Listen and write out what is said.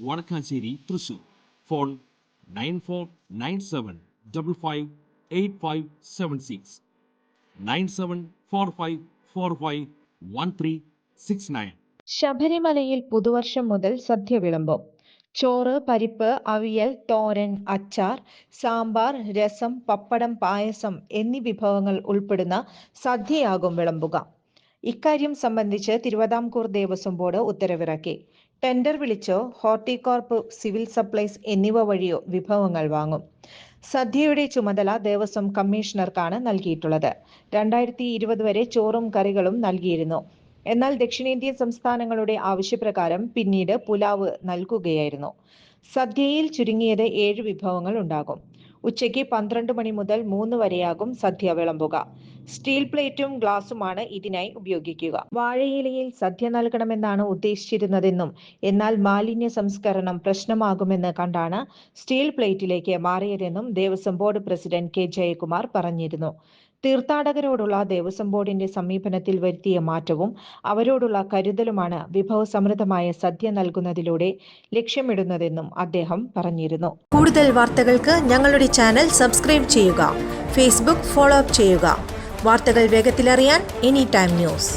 Vadakkanchery Thrissur. Phone nine four nine seven double five eight five seven six. Nine seven four five four five one three six nine. ശബരിമലയിൽ പുതുവർഷം മുതൽ സദ്യ വിളമ്പും. ചോറ് പരിപ്പ് അവിയൽ തോരൻ അച്ചാർ സാമ്പാർ രസം പപ്പടം പായസം എന്നീ വിഭവങ്ങൾ ഉൾപ്പെടുന്ന സദ്യയാകും വിളമ്പുക. ഇക്കാര്യം സംബന്ധിച്ച് തിരുവിതാംകൂർ ദേവസ്വം ബോർഡ് ഉത്തരവിറക്കി. ടെൻഡർ വിളിച്ചോ ഹോർട്ടികോർപ്പ് സിവിൽ സപ്ലൈസ് എന്നിവ വഴിയോ വിഭവങ്ങൾ വാങ്ങും. സദ്യയുടെ ചുമതല ദേവസ്വം കമ്മീഷണർക്കാണ് നൽകിയിട്ടുള്ളത്. രണ്ടായിരത്തി ഇരുപത് വരെ ചോറും കറികളും നൽകിയിരുന്നു. എന്നാൽ ദക്ഷിണേന്ത്യൻ സംസ്ഥാനങ്ങളുടെ ആവശ്യപ്രകാരം പിന്നീട് പുലാവ് നൽകുകയായിരുന്നു. സദ്യയിൽ ചുരുങ്ങിയത് ഏഴ് വിഭവങ്ങൾ ഉണ്ടാകും. ഉച്ചയ്ക്ക് പന്ത്രണ്ട് മണി മുതൽ മൂന്ന് വരെയാകും സദ്യ വിളമ്പുക. സ്റ്റീൽ പ്ലേറ്റും ഗ്ലാസുമാണ് ഇതിനായി ഉപയോഗിക്കുക. വാഴയിലയിൽ സദ്യ നൽകണമെന്നാണ് ഉദ്ദേശിച്ചിരുന്നതെന്നും എന്നാൽ മാലിന്യ സംസ്കരണം പ്രശ്നമാകുമെന്ന് കണ്ടാണ് സ്റ്റീൽ പ്ലേറ്റിലേക്ക് മാറിയതെന്നും Devaswom board president K Jayakumar പറഞ്ഞിരുന്നു. തീർത്ഥാടകരോടുള്ള ദേവസ്വം ബോർഡിന്റെ സമീപനത്തിൽ വരുത്തിയ മാറ്റവും അവരോടുള്ള കരുതലുമാണ് വിഭവസമൃദ്ധമായ സദ്യ നൽകുന്നതിലൂടെ ലക്ഷ്യമിടുന്നതെന്നും അദ്ദേഹം പറഞ്ഞിരുന്നു. കൂടുതൽ വാർത്തകൾക്ക് ഞങ്ങളുടെ ചാനൽ സബ്സ്ക്രൈബ് ചെയ്യുക ഫേസ്ബുക്ക് ഫോളോ അപ്പ് ചെയ്യുക. വാർത്തകൾ വേഗത്തിലറിയാൻ എനി ടൈം ന്യൂസ്.